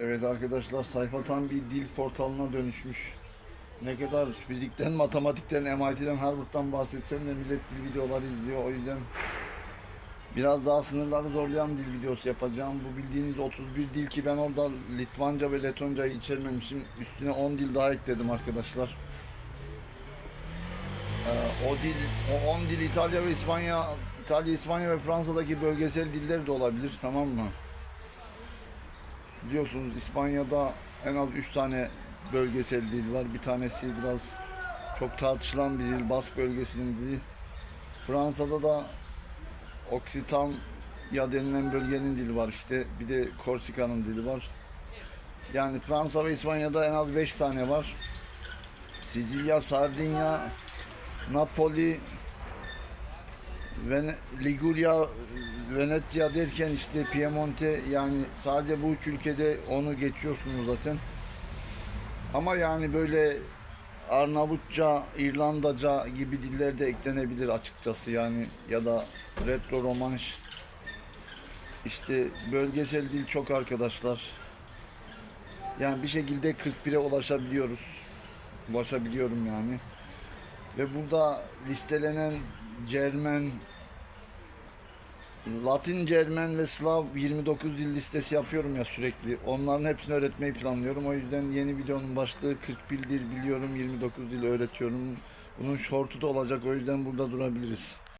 Evet arkadaşlar sayfa tam bir dil portalına dönüşmüş. Ne kadar fizikten, matematikten, MIT'den, Harvard'dan bahsetsem de millet dil videoları izliyor. O yüzden biraz daha sınırları zorlayan dil videosu yapacağım. Bu bildiğiniz 31 dil ki ben orada Litvanca ve Letonca'yı içermemişim. Üstüne 10 dil daha ekledim arkadaşlar. Ee, o dil, o 10 dil İtalya ve İspanya, İtalya, İspanya ve Fransa'daki bölgesel diller de olabilir tamam mı? Biliyorsunuz İspanya'da en az 3 tane bölgesel dil var. Bir tanesi biraz çok tartışılan bir dil, Bask bölgesinin dili. Fransa'da da Oksitan ya denilen bölgenin dili var işte. Bir de Korsika'nın dili var. Yani Fransa ve İspanya'da en az 5 tane var. Sicilya, Sardinya, Napoli, Ven Liguria, Venezia derken işte Piemonte yani sadece bu üç ülkede onu geçiyorsunuz zaten. Ama yani böyle Arnavutça, İrlandaca gibi diller de eklenebilir açıkçası yani ya da retro romanş işte bölgesel dil çok arkadaşlar. Yani bir şekilde 41'e ulaşabiliyoruz. Ulaşabiliyorum yani. Ve burada listelenen Cermen, Latin, Cermen ve Slav 29 dil listesi yapıyorum ya sürekli. Onların hepsini öğretmeyi planlıyorum. O yüzden yeni videonun başlığı 41 dil biliyorum, 29 dil öğretiyorum. Bunun short'u da olacak o yüzden burada durabiliriz.